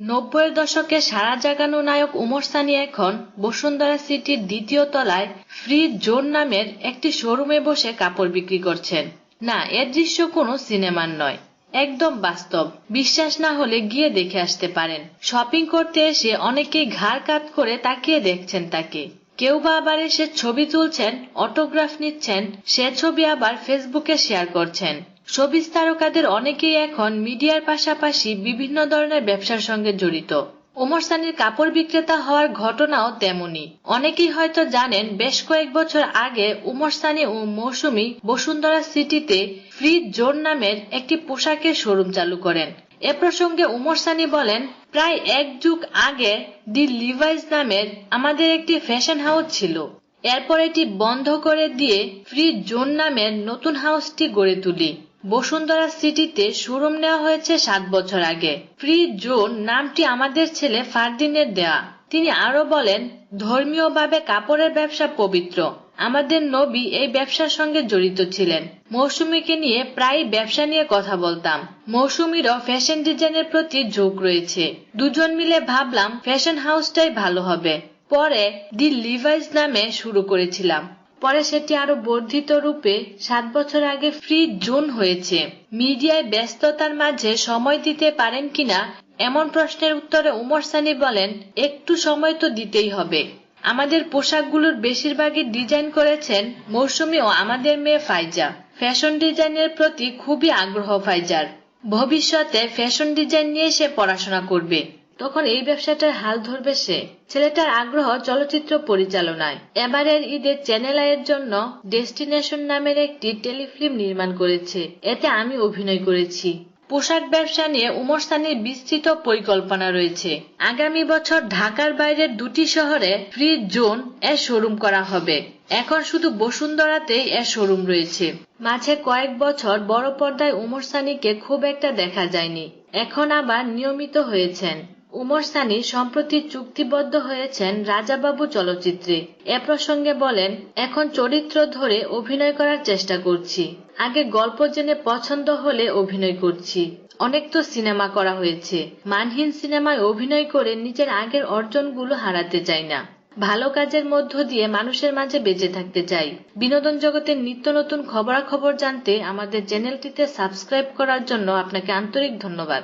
নব্বইয়ের দশকে সারা জাগানো নায়ক উমর সানি এখন বসুন্ধরা সিটির দ্বিতীয় তলায় ফ্রি জোন নামের একটি শোরুমে বসে কাপড় বিক্রি করছেন। না এর দৃশ্য কোনো সিনেমার নয়। একদম বাস্তব। বিশ্বাস না হলে গিয়ে দেখে আসতে পারেন। শপিং করতে এসে অনেকেই ঘাড় কাত করে তাকিয়ে দেখছেন তাকে। কেউ বা আবার এসে ছবি তুলছেন, অটোগ্রাফ নিচ্ছেন, সে ছবি আবার ফেসবুকে শেয়ার করছেন। শোবিজ তারকাদের অনেকেই এখন মিডিয়ার পাশাপাশি বিভিন্ন ধরনের ব্যবসার সঙ্গে জড়িত। ওমর সানির কাপড় বিক্রেতা হওয়ার ঘটনাও তেমনি। অনেকেই হয়তো জানেন, বেশ কয়েক বছর আগে উমর সানি ও মৌসুমী বসুন্ধরা সিটিতে ফ্রি জোন নামের একটি পোশাকের শোরুম চালু করেন। এ প্রসঙ্গে উমর সানি বলেন, প্রায় এক যুগ আগে দি লিভাইস নামের আমাদের একটি ফ্যাশন হাউস ছিল। এরপর এটি বন্ধ করে দিয়ে ফ্রি জোন নামের নতুন হাউসটি গড়ে তুলি। বসুন্ধরা সিটিতে শোরুম নেওয়া হয়েছে সাত বছর আগে। ফ্রি জোন নামটি আমাদের ছেলে ফারদিনের দেয়া। তিনি আরও বলেন, ধর্মীয়ভাবে কাপড়ের ব্যবসা পবিত্র। আমাদের নবী এই ব্যবসার সঙ্গে জড়িত ছিলেন। মৌসুমীকে নিয়ে প্রায় ব্যবসা নিয়ে কথা বলতাম। মৌসুমীরও ফ্যাশন ডিজাইনের প্রতি ঝোঁক রয়েছে। দুজন মিলে ভাবলাম, ফ্যাশন হাউসটাই ভালো হবে। পরে দি লিভাইস নামে শুরু করেছিলাম। পরে সেটি আরও বর্ধিত রূপে সাত বছর আগে ফ্রি জোন হয়েছে। মিডিয়ায় ব্যস্ততার মাঝে সময় দিতে পারেন কিনা এমন প্রশ্নের উত্তরে উমর সানি বলেন, একটু সময় তো দিতেই হবে। আমাদের পোশাকগুলোর বেশিরভাগই ডিজাইন করেছেন মৌসুমী ও আমাদের মেয়ে ফাইজা। ফ্যাশন ডিজাইনের প্রতি খুবই আগ্রহ ফাইজার। ভবিষ্যতে ফ্যাশন ডিজাইন নিয়ে সে পড়াশোনা করবে। তখন এই ব্যবসাটার হাল ধরবে সে। ছেলেটার আগ্রহ চলচ্চিত্র পরিচালনায়। এবারের ঈদে চ্যানেল আয়ের জন্য ডেস্টিনেশন নামের একটি টেলিফিল্ম নির্মাণ করেছে। এতে আমি অভিনয় করেছি। পোশাক ব্যবসা নিয়ে উমর সানির বিস্তৃত পরিকল্পনা রয়েছে। আগামী বছর ঢাকার বাইরের দুটি শহরে ফ্রি জোন এর শোরুম করা হবে। এখন শুধু বসুন্ধরাতেই এর শোরুম রয়েছে। মাঝে কয়েক বছর বড় পর্দায় উমর সানিকে খুব একটা দেখা যায়নি। এখন আবার নিয়মিত হয়েছেন। উমর সানি সম্প্রতি চুক্তিবদ্ধ হয়েছেন রাজাবাবু চলচ্চিত্রে। এ প্রসঙ্গে বলেন, এখন চরিত্র ধরে অভিনয় করার চেষ্টা করছি। আগে গল্প জেনে পছন্দ হলে অভিনয় করছি। অনেক তো সিনেমা করা হয়েছে। মানহীন সিনেমায় অভিনয় করে নিজের আগের অর্জনগুলো হারাতে চাই না। ভালো কাজের মধ্য দিয়ে মানুষের মাঝে বেঁচে থাকতে চাই। বিনোদন জগতের নিত্য নতুন খবরাখবর জানতে আমাদের চ্যানেলটিতে সাবস্ক্রাইব করার জন্য আপনাকে আন্তরিক ধন্যবাদ.